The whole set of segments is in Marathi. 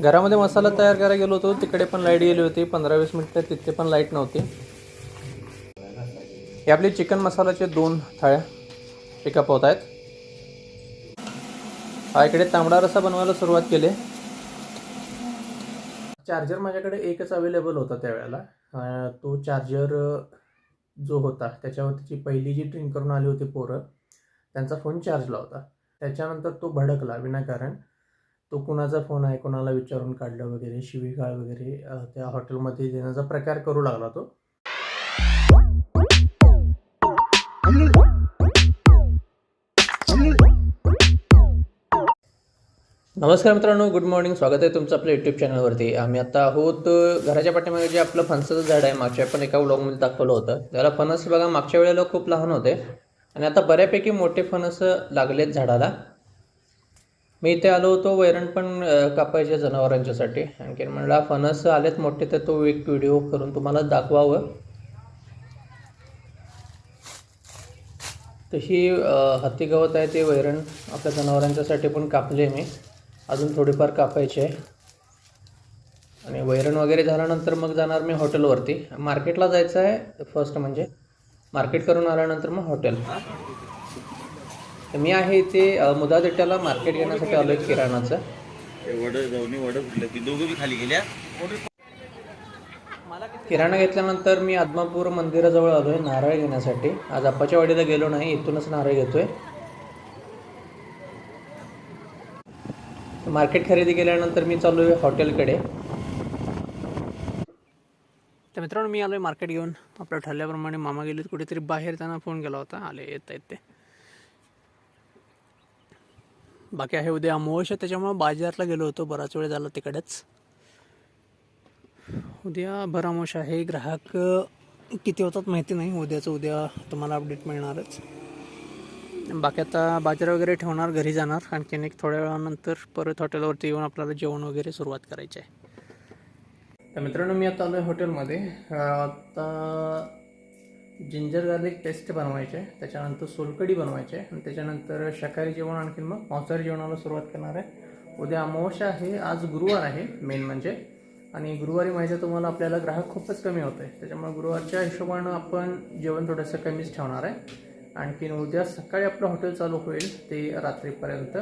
घरामध्ये मसाला तयार करायला गेलो होतो. तिकडे पण लाइट गेली होती. पंधरा वीस मिनटं तिथे पण लाइट नव्हती. हे आपले चिकन मसाल्याचे दोन थाळ्या पिकअप होत आहेत हा इकडे तांबडा रसा बनवायला सुरुवात केली. चार्जर माझ्याकडे एकच अवेलेबल होता त्यावेळेला. तो चार्जर जो होता त्याच्यावरची पहिली जी ड्रिंक करून आली होती पोरं त्यांचा फोन चार्जला होता. त्याच्यानंतर तो भडकला विनाकारण. तो कुणाचा फोन आहे कोणाला विचारून काढलं वगैरे शिवीगाळ वगैरे त्या हॉटेलमध्ये देण्याचा प्रकार करू लागला तो. नमस्कार मित्रांनो गुड मॉर्निंग स्वागत आहे तुमचं आपल्या यूट्यूब चॅनलवरती आम्ही आता आहोत घराच्या पाठीमागे जे आपलं फणसाचं झाड आहे मागच्या पण एका ब्लॉगमध्ये दाखवलं होतं. त्याला फणस बघा मागच्या वेळेला खूप लहान होते. आणि आता बऱ्यापैकी मोठे फणस लागलेत झाडाला. मी इथे आलो होतो वैरण पण कापायचे जनावरांच्यासाठी. आणखीन म्हणला फणस आलेत मोठे तर तो एक व्हिडिओ करून तुम्हाला दाखवावं. तर ही हत्ती गवत आहे ते वैरण आपल्या जनावरांच्यासाठी पण कापले मी. अजून थोडीफार कापायचे आहे. आणि वैरण वगैरे झाल्यानंतर मग जाणार मी हॉटेलवरती. मार्केटला जायचं आहे फर्स्ट म्हणजे. मार्केट करून आल्यानंतर मग हॉटेल. तर मी आहे इथे मुदादेट्याला मार्केट घेण्यासाठी आलो आहे किराणाचं किराणा घेतल्यानंतर मी आदमापूर मंदिराजवळ आलो आहे नारळ घेण्यासाठी. आज आप्पाच्या वाडीला गेलो नाही इथूनच नारळ घेतोय. मार्केट खरेदी केल्यानंतर मी चालू आहे हॉटेलकडे. तर मित्रांनो मी आलो आहे मार्केट घेऊन. आपल्या ठरल्याप्रमाणे मामा गेलेत कुठेतरी बाहेर त्यांना फोन केला होता. आले येत आहेत ते बाकी आहे उद्या अमावस्या त्याच्यामुळे बाजारला गेलो होतो बराच वेळ झाला तिकडेच. उद्या भरामोश आहे. ग्राहक किती होतात माहिती नाही. उद्याचं उद्या तुम्हाला अपडेट मिळणारच. बाकी आता बाजार वगैरे ठेवणार घरी जाणार. आणखीन एक थोड्या वेळानंतर परत हॉटेलवरती येऊन आपल्याला जेवण वगैरे सुरुवात करायची आहे. तर मित्रांनो मी आता आलो आहे हॉटेलमध्ये आता जिंजर गार्लिक पेस्ट बनवायचे आहे त्याच्यानंतर सोलकडी बनवायची आहे आणि त्याच्यानंतर शाकाहारी जेवण आणखीन मग मांसाहारी जेवणाला सुरुवात करणार आहे. उद्या अमावस्या आहे आज गुरुवार आहे मेन म्हणजे. आणि गुरुवारी माहिती आहे तुम्हाला आपल्याला ग्राहक खूपच कमी होते त्याच्यामुळे गुरुवारच्या हिशोबानं आपण जेवण थोडंसं कमीच ठेवणार आहे. आणखीन उद्या सकाळी आपलं हॉटेल चालू होईल ते रात्रीपर्यंत.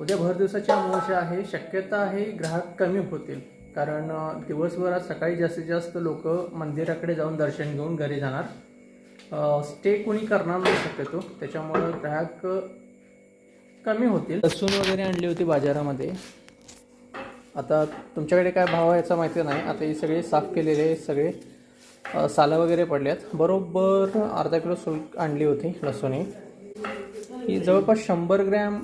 उद्या भर दिवसाची अमावस्या आहे शक्यता आहे ग्राहक कमी होतील. कारण दिवसभरात सकाळी जास्तीत जास्त लोक मंदिराकडे जाऊन दर्शन घेऊन घरी जाणार. स्टे कोणी करणार नाही शक्यतो. त्याच्यामुळं ग्राहक कमी होतील. लसूण वगैरे आणली होती बाजारामध्ये. आता तुमच्याकडे काय भाव आहे याचा माहिती नाही. आता हे सगळे साफ केलेले सगळे. साला वगैरे पडल्यात बरोबर अर्धा किलो सुल आणली होती लसूण ही ही जवळपास शंभर ग्रॅम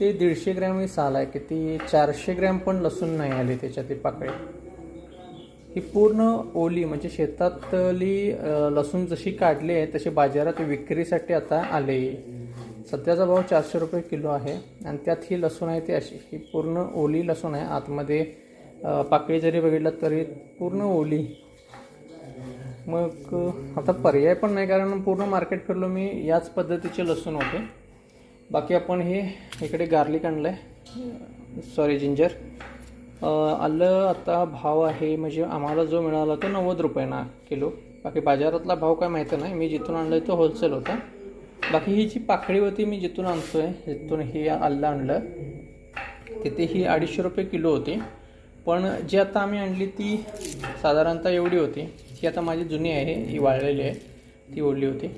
ते दीडशे ग्रॅम ही साल आहे. किती चारशे ग्रॅम पण लसूण नाही आली त्याच्यात ती पाकळी. ही पूर्ण ओली म्हणजे शेतातली लसूण जशी काढली आहे तशी बाजारात विक्रीसाठी आता आले सध्याचा भाव चारशे रुपये किलो आहे आणि त्यात ही लसूण आहे ती अशी ही पूर्ण ओली लसूण आहे. आतमध्ये पाकळी जरी बघितलं तरी पूर्ण ओली. मग आता पर्याय पण नाही कारण पूर्ण मार्केट फिरलो मी याच पद्धतीचे लसूण होते. बाकी आपण हे इकडे गार्लिक आणलं आहे सॉरी जिंजर आलं आता भाव आहे म्हणजे आम्हाला जो मिळाला तो नव्वद रुपयाना किलो. बाकी बाजारातला भाव काय माहिती नाही. मी जिथून आणलं तो होलसेल होता. बाकी ही जी पाकळी होती मी जिथून आणतो आहे जिथून ही आलं आणलं तिथे ही अडीचशे रुपये किलो होती. पण जी आता आम्ही आणली ती साधारणतः एवढी होती. ती आता माझी जुनी आहे ही वाळलेली आहे ती ओढली होती.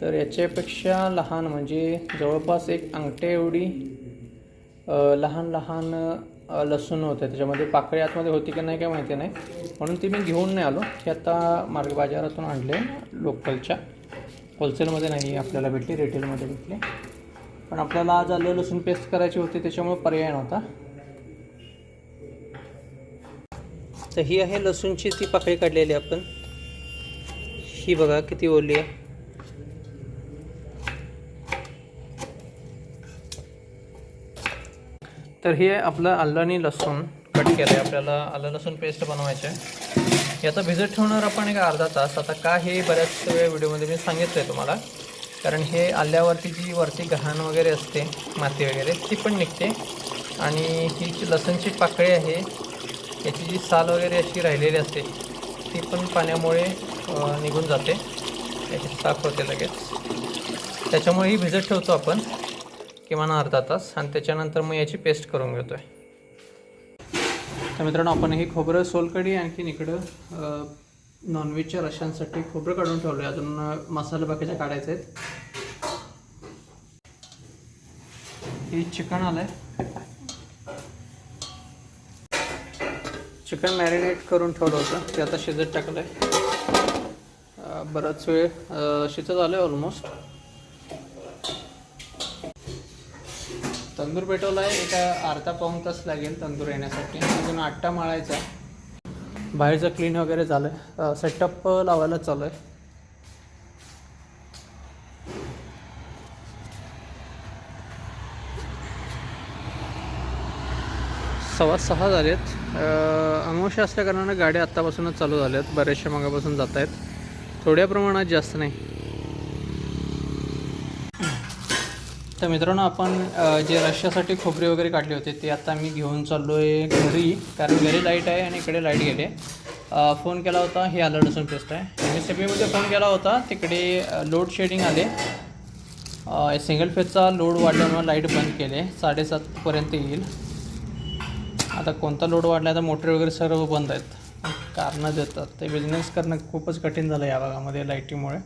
तर याच्यापेक्षा लहान म्हणजे जवळपास एक अंगठ्या एवढी लहान लहान लसूण होते त्याच्यामध्ये पाकळी आतमध्ये होती की नाही काय माहिती नाही. म्हणून ती मी घेऊन नाही आलो. ते आता मार्ग बाजारातून आणले लोकलच्या. होलसेलमध्ये नाही आपल्याला भेटली रिटेलमध्ये भेटली. पण आपल्याला आज आलं लसूण पेस्ट करायची होती त्याच्यामुळे पर्याय नव्हता. तर ही आहे लसूणची ती पाकळी काढलेली आपण. ही बघा किती ओली आहे. तर हे आपलं आलं आणि लसूण कट केलं आहे आपल्याला आलं लसूण पेस्ट बनवायचं आहे याचा भिजत ठेवणार आपण एक अर्धा तास. आता का हे बऱ्याच वेळ व्हिडिओमध्ये मी सांगितलं आहे तुम्हाला. कारण हे आल्यावरती जी वरती घाण वगैरे असते माती वगैरे ती पण निघते. आणि ही जी लसणची पाकळी आहे याची जी साल वगैरे अशी राहिलेली असते ती पण पाण्यामुळे निघून जाते. याची साफ होते लगेच. त्याच्यामुळे ही भिजत ठेवतो आपण. किमान अर्धा तास आणि त्याच्यानंतर मग याची पेस्ट करून घेतो आहे तर मित्रांनो आपण हे खोबरं सोलकढी आणखीन इकडं नॉनव्हेजच्या रशांसाठी खोबरं काढून ठेवलं आहे अजून मसाले बाकीचे काढायचे आहेत. हे चिकन आलं आहे चिकन मॅरिनेट करून ठेवलं होतं. ते आता शिजत टाकलं आहे बराच वेळ शिजत आलं आहे ऑलमोस्ट तंदूर पेटवला आहे एका अर्धा पाऊण तास लागेल तंदूर येण्यासाठी. अजून आट्टा माळायचा. बाहेरचं क्लीन वगैरे झालं आहे सेटअप लावायला चालू आहे सव्वा सहा झालेत. अमावस्या असल्या कारणानं गाड्या आत्तापासूनच चालू झाल्या आहेत बऱ्याचशा मागापासून जात आहेत थोड्या प्रमाणात जास्त नाही. तर मित्रांनो आपण जे रश्यासाठी खोबरे वगैरे काढले होते ते आता मी घेऊन चाललो आहे घरी कारण घरी लाइट आहे आणि इकडे लाइट गेले फोन केला होता हे आलं लसूण पेस्ट आहे. एम एस फोन केला होता तिकडे लोड शेडिंग आले. सिंगल फेजचा लोड वाढल्यामुळे लाइट बंद केले साडेसातपर्यंत येईल. आता कोणता लोड वाढला तर मोटर वगैरे सर्व बंद आहेत. कारणं देतात ते बिझनेस करणं खूपच कठीण झालं या भागामध्ये लाईटीमुळे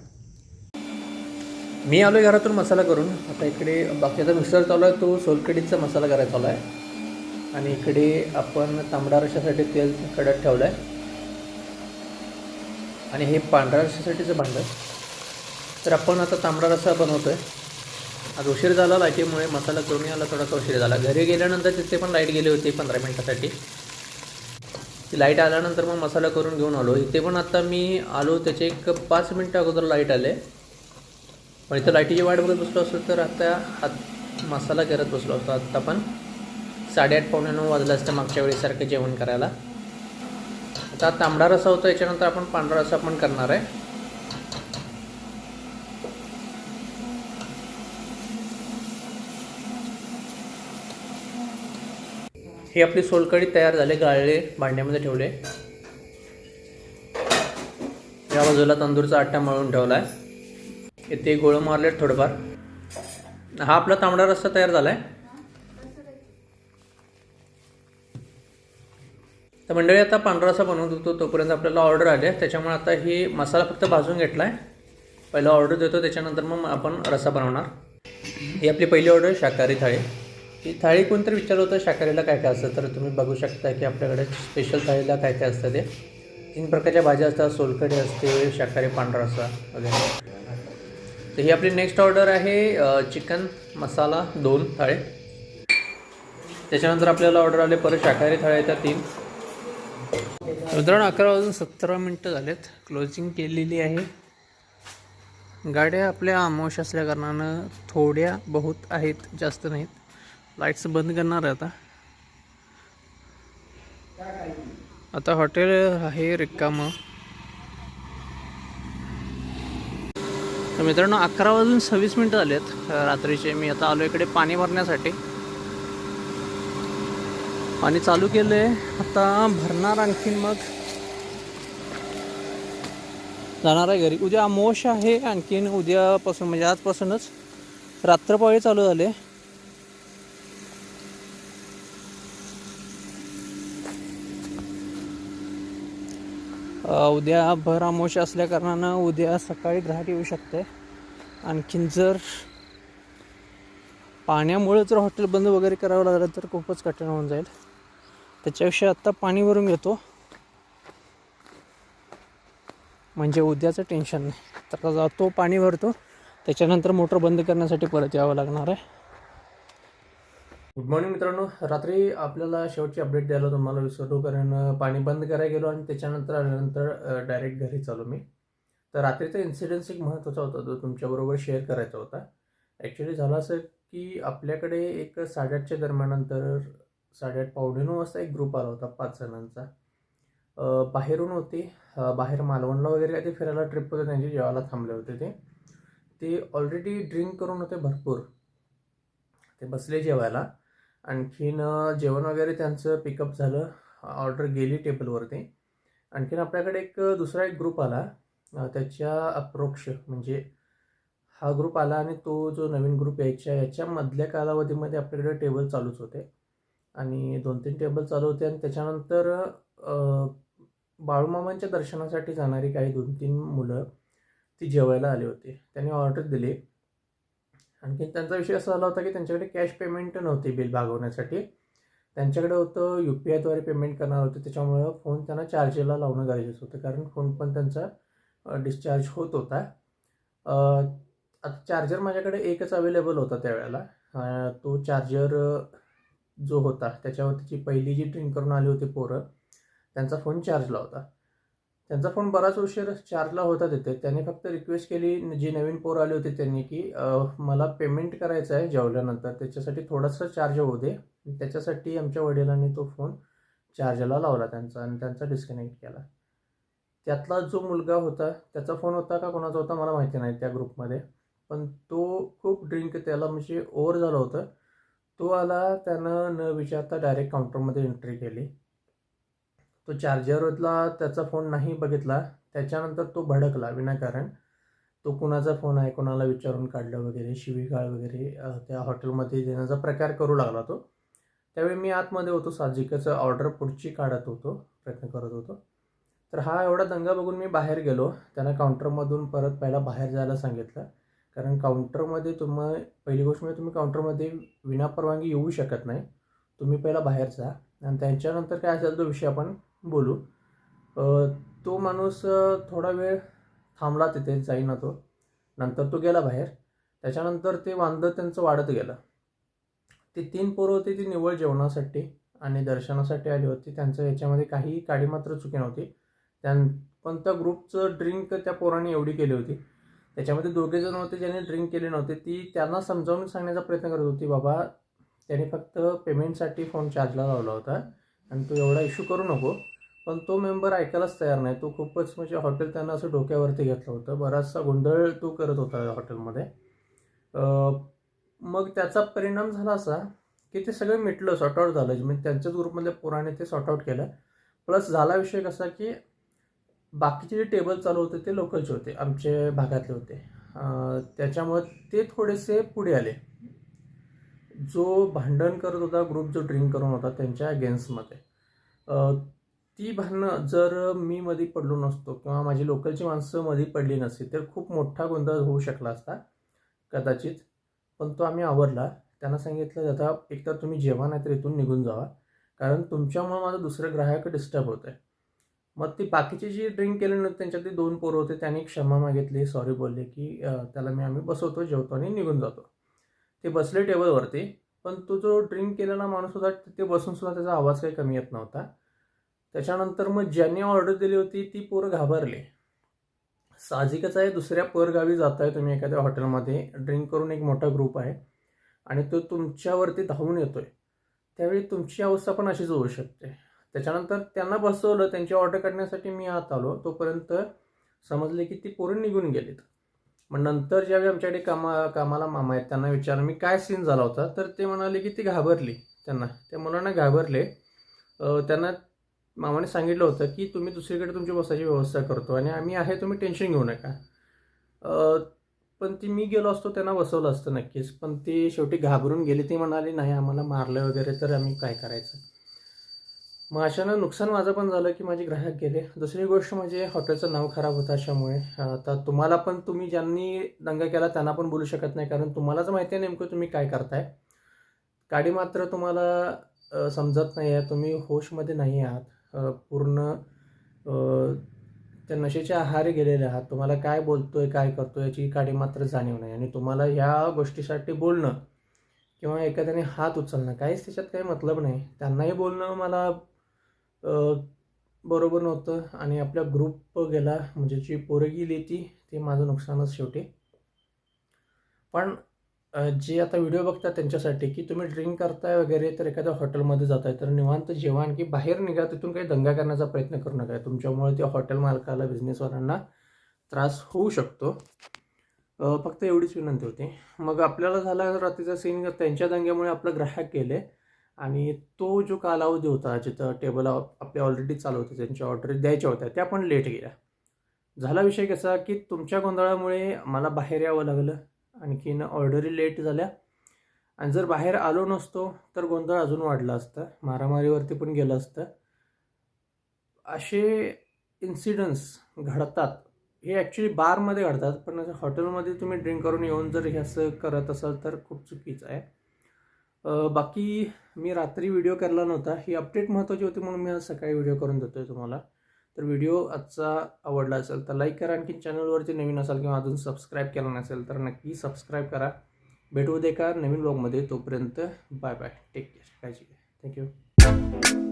मी आलो घरातून मसाला करून. आता इकडे बाकीचा मिक्सर चालू आहे तो सोलकडीचा मसाला करायचा चालू आहे. आणि इकडे आपण तांबडा रशासाठी तेल कडत ठेवलं आहे आणि हे पांढऱ्या रशासाठीचं भांडं. तर आपण आता तांबडा रस्सा बनवतो आहे आज उशीर झाला लाईटीमुळे मसाला करून आला थोडासा उशीर झाला. घरी गेल्यानंतर तिथे पण लाइट गेली होती पंधरा मिनटासाठी. ती लाइट आल्यानंतर मग मसाला करून घेऊन आलो. इथे पण आता मी आलो त्याचे एक पाच मिनटं अगोदर लाइट आले. पण इथं लाईटीची वाट बघत बसलो असतो तर आता आत मसाला करत बसलो असतो. आत्ता पण साडेआठ पावणे नऊ वाजलं असतं मागच्या वेळेसारखं जेवण करायला. आता तांबडा रसा होता याच्यानंतर आपण पांढरा रसा पण करणार आहे. हे आपली सोलकढी तयार झाले गाळले भांड्यामध्ये ठेवले. या बाजूला तंदूरचा आट्टा मळून ठेवला आहे इथे गोळं मारले थोडंफार. हा आपला तांबडा रस्सा तयार झाला आहे तर मंडळी आता पांढरा रस्सा बनवत होतो तोपर्यंत आपल्याला ऑर्डर आले त्याच्यामुळे आता ही मसाला फक्त भाजून घेतला आहे पहिला ऑर्डर देतो. त्याच्यानंतर मग आपण रस्सा बनवणार. ही आपली पहिली ऑर्डर शाकाहारी थाळी. ही थाळी कोणतरी विचारलं होतं शाकाहारीला काय काय असतं? तर तुम्ही बघू शकता की आपल्याकडे स्पेशल थाळीला काय काय असतं ते. तीन प्रकारच्या भाज्या असतात. सोलकढी असते शाकाहारी पांढरा रस्सा वगैरे. तर ही आपली नेक्स्ट ऑर्डर आहे चिकन मसाला दोन थाळे. त्याच्यानंतर आपल्याला ऑर्डर आले परत शाकाहारी थाळ्या येतात तीन. मित्रांनो अकरा वाजून सतरा मिनटं झालेत. क्लोजिंग केलेली आहे. गाड्या आपल्या आमोश असल्याकारणानं थोड्या बहुत आहेत जास्त नाहीत. लाईट्स बंद करणार आहे आता. आता हॉटेल आहे रिकामं. तर मित्रांनो अकरा वाजून सव्वीस मिनटं झालेत आहेत रात्रीचे. मी आता आलो इकडे पाणी भरण्यासाठी. पाणी चालू केलं आहे आता भरणार आणखीन मग. जाणार आहे घरी. उद्या अमोश आहे आणखीन उद्यापासून म्हणजे आजपासूनच. रात्रपाळी चालू झाले. उद्या भर अमोश असल्याकारणानं उद्या सकाळी ग्राहक येऊ शकते. आणखीन जर पाण्यामुळे जर हॉटेल बंद वगैरे करावं लागलं तर खूपच कठीण होऊन जाईल. त्याच्याविषयी आत्ता पाणी भरून घेतो. म्हणजे उद्याचं टेन्शन नाही. तर जातो पाणी भरतो. त्याच्यानंतर मोटर बंद करण्यासाठी परत यावं लागणार आहे. गुड मॉर्निंग मित्रांनो. रात्री आपल्याला शेवटची अपडेट द्यायला तुम्हाला विसरलो कारण पाणी बंद करायला गेलो आणि त्याच्यानंतर आल्यानंतर डायरेक्ट घरी चालू मी. तर रात्रीचा इन्सिडेन्स एक महत्त्वाचा होता जो तुमच्याबरोबर शेअर करायचा होता. ॲक्च्युली झालं असं की आपल्याकडे एक साडेआठच्या दरम्यानंतर साडेआठ पावणे नऊ वाजता एक ग्रुप आला होता पाच जणांचा. बाहेरून होते बाहेर मालवणला वगैरे काय ते फिरायला ट्रिप होते त्यांची जेवायला थांबले होते ते. ते ऑलरेडी ड्रिंक करून होते भरपूर. ते बसले जेवायला. आणखीन जेवण वगैरे त्यांचं पिकअप झालं. ऑर्डर गेली टेबलवरती आणखीन आपल्याकडे एक दुसरा एक ग्रुप आला. त्याच्या अप्रोक्ष म्हणजे हा ग्रुप आला आणि तो जो नवीन ग्रुप यायच्या याच्यामधल्या कालावधीमध्ये आपल्याकडे टेबल चालूच होते. आणि दोन तीन टेबल चालू होते आणि त्याच्यानंतर बाळूमामांच्या दर्शनासाठी जाणारी काही दोन तीन मुलं ती जेवायला आली होती. त्यांनी ऑर्डर दिली. आणखी त्यांचा विषय असा झाला होता की त्यांच्याकडे कॅश पेमेंट नव्हती बिल भागवण्यासाठी. त्यांच्याकडे होतं यू पी आयद्वारे पेमेंट करणार होते. त्याच्यामुळं फोन त्यांना चार्जरला लावणं गरजेचं होतं. कारण फोन पण त्यांचा डिस्चार्ज होत होता. आता चार्जर माझ्याकडे एकच अवेलेबल होता त्यावेळेला. तो चार्जर जो होता त्याच्यावर त्याची पहिली जी ड्रिंक करून आली होती पोरं त्यांचा फोन चार्जला होता. त्यांचा फोन बराच उशीर चार्जला होता तिथे त्यांनी फक्त रिक्वेस्ट केली जी नवीन पोर आली होती त्यांनी की मला पेमेंट करायचं आहे जेवल्यानंतर त्याच्यासाठी थोडासा चार्ज होऊ दे. त्याच्यासाठी आमच्या वडिलांनी तो फोन चार्जरला लावला त्यांचा आणि त्यांचा डिस्कनेक्ट केला. त्यातला जो मुलगा होता त्याचा फोन होता का कोणाचा होता मला माहिती नाही त्या ग्रुपमध्ये पण तो खूप ड्रिंक त्याला म्हणजे ओव्हर झालं होतं. तो आला त्यानं न विचारता डायरेक्ट काउंटरमध्ये एंट्री केली. तो चार्जरला त्याचा फोन नाही बघितला त्याच्यानंतर तो भडकला विनाकारण. तो कुणाचा फोन आहे कोणाला विचारून काढलं वगैरे शिवीगाळ वगैरे त्या हॉटेलमध्ये देण्याचा प्रकार करू लागला तो. त्यावेळी मी आतमध्ये होतो साहजिकच ऑर्डर पुढची काढत होतो प्रयत्न करत होतो. तर हा एवढा दंगा बघून मी बाहेर गेलो. त्यांना काउंटरमधून परत पहिला बाहेर जायला सांगितलं. कारण काउंटरमध्ये तुम्ही पहिली गोष्ट म्हणजे तुम्ही काउंटरमध्ये विनापरवानगी येऊ शकत नाही. तुम्ही पहिला बाहेर जा. आणि त्याच्यानंतर काय असेल तो विषय आपण बोलू. तो माणूस थोडा वेळ थांबला तिथे जाईना तो नंतर तो गेला बाहेर. त्याच्यानंतर ते वांदं त्यांचं वाढत गेलं. ते तीन पोरं होते ती निव्वळ जेवणासाठी आणि दर्शनासाठी आली होती. त्यांचं याच्यामध्ये काही काडी मात्र चुकी नव्हती. त्यां पण त्या ग्रुपचं ड्रिंक त्या पोरांनी एवढी केली होती. त्याच्यामध्ये दोघे जण होते ज्यांनी ड्रिंक केले नव्हते. ती त्यांना समजावून सांगण्याचा प्रयत्न करत होती बाबा त्याने फक्त पेमेंटसाठी फोन चार्जला लावला होता आणि तो एवढा इश्यू करू नको. पण तो मेंबर ऐकायलाच तयार नाही. तो खूपच म्हणजे हॉटेल त्यांना असं डोक्यावरती घेतलं होतं. बराचसा गोंधळ तो करत होता हॉटेलमध्ये. मग त्याचा परिणाम झाला असा की ते सगळं मिटलं सॉर्ट आउट झालं. म्हणजे त्यांच्याच ग्रुपमधल्या पोराने ते सॉर्ट आउट केलं. प्लस झाला विषय कसा की बाकीचे जे टेबल चालू होते ते लोकलचे होते आमचे भागातले होते. त्याच्यामुळे ते थोडेसे पुढे आले. जो भांडण करत होता ग्रुप जो ड्रिंक करून होता त्यांच्या अगेन्स्टमध्ये ती भांडणं जर मी मध्ये पडलो नसतो किंवा माझी लोकलची माणसं मध्ये पडली नसती तर खूप मोठा गोंधळ होऊ शकला असता कदाचित. पण तो आम्ही आवरला. त्यांना सांगितलं आता एकतर तुम्ही जेवा नाही तर इथून निघून जावा. कारण तुमच्यामुळे माझं दुसरं ग्राहक डिस्टर्ब होत आहे मग ती बाकीची जी ड्रिंक केली नव्हती त्यांच्यातली दोन पोरं होते त्यांनी क्षमा मागितली सॉरी बोलले की त्याला मी आम्ही बसवतो जेवतो आणि निघून जातो. ते बसले टेबलवरती पण तो जो ड्रिंक केलेला माणूस होता तिथे बसून सुद्धा त्याचा आवाज काही कमी येत नव्हता. त्याच्यानंतर मग ज्यांनी ऑर्डर दिली होती ती पोरं घाबरले. साहजिकच आहे दुसऱ्या परगावी जात आहे तुम्ही एखाद्या हॉटेलमध्ये ड्रिंक करून एक मोठा ग्रुप आहे आणि तो तुमच्यावरती धावून येतोय. त्यावेळी तुमची अवस्था पण अशीच होऊ शकते. त्याच्यानंतर त्यांना बसवलं त्यांची ऑर्डर काढण्यासाठी मी आत आलो. तोपर्यंत समजले की ती पोरं निघून गेलीत. मग नंतर ज्यावेळी आमच्याकडे कामा कामाला मामा आहेत त्यांना विचारलं मी काय सीन झाला होता? तर ते म्हणाले की ती घाबरली त्यांना. त्या मुलांना घाबरले. त्यांना मामाने सांगितलं होतं की तुम्ही दुसरीकडे तुमची बसायची व्यवस्था करतो आणि आम्ही आहे तुम्ही टेन्शन घेऊ नका. पण ती मी गेलो असतो त्यांना बसवलं असतं नक्कीच पण ती शेवटी घाबरून गेली. ती म्हणाली नाही आम्हाला मारलं वगैरे तर आम्ही काय करायचं? मग अशानं नुकसान माझं पण झालं की माझे ग्राहक गेले. दुसरी गोष्ट म्हणजे हॉटेलचं नाव खराब होतं अशामुळे. आता तुम्हाला पण तुम्ही ज्यांनी दंगा केला त्यांना पण बोलू शकत नाही कारण तुम्हालाच माहिती आहे नेमकं तुम्ही काय करताय. गाडी मात्र तुम्हाला समजत नाही आहे तुम्ही होशमध्ये नाही आहात. पूर्ण त्या नशेच्या आहारी गेलेले आहात. तुम्हाला काय बोलतोय काय करतो याची काडी मात्र जाणीव नाही. आणि तुम्हाला ह्या गोष्टीसाठी बोलणं किंवा एखाद्याने हात उचलणं काहीच त्याच्यात काही मतलब नाही. त्यांनाही बोलणं मला बरोबर नव्हतं. आणि आपल्या ग्रुप गेला म्हणजे जी पोरगी गेली ती ते माझं नुकसानच शेवटी. पण जे आता व्हिडिओ बघतात त्यांच्यासाठी की तुम्ही ड्रिंक करताय वगैरे तर एखाद्या हॉटेलमध्ये जाताय तर निवांत जेवण की बाहेर निघा तिथून काही दंगा करण्याचा प्रयत्न करू नका. तुमच्यामुळे त्या हॉटेल मालकाला बिझनेसवाल्यांना त्रास होऊ शकतो. फक्त एवढीच विनंती होती. मग आपल्याला झाला रात्रीचा सीन त्यांच्या दंग्यामुळे आपलं ग्राहक गेले आणि तो जो कालावधी होता जिथं टेबल आपले ऑलरेडी चालू होते त्यांच्या ऑर्डर द्यायच्या होत्या त्या पण लेट गेल्या. झाला विषय कसा की तुमच्या गोंधळामुळे मला बाहेर यावं लागलं. आणखीन ऑर्डरी लेट झाल्या. आणि जर बाहेर आलो नसतो तर गोंधळ अजून वाढला असता. मारामारीवरती पण गेलं असतं. असे इन्सिडन्स घडतात. हे ॲक्च्युली बारमध्ये घडतात पण असं हॉटेलमध्ये तुम्ही ड्रिंक करून येऊन जर हे असं करत असाल तर खूप चुकीचं आहे. बाकी मी रात्री व्हिडिओ केला नव्हता. ही अपडेट महत्त्वाची होती म्हणून मी आज सकाळी व्हिडिओ करून देतो आहे तुम्हाला. तर व्हिडिओ आजचा आवडला असेल तर लाईक करा. आणखी चॅनलवरती नवीन असाल किंवा अजून सबस्क्राईब केला नसेल तर नक्की सबस्क्राईब करा. भेटू दे का नवीन ब्लॉगमध्ये तोपर्यंत बाय बाय टेक केअर काळजी घ्या. थँक्यू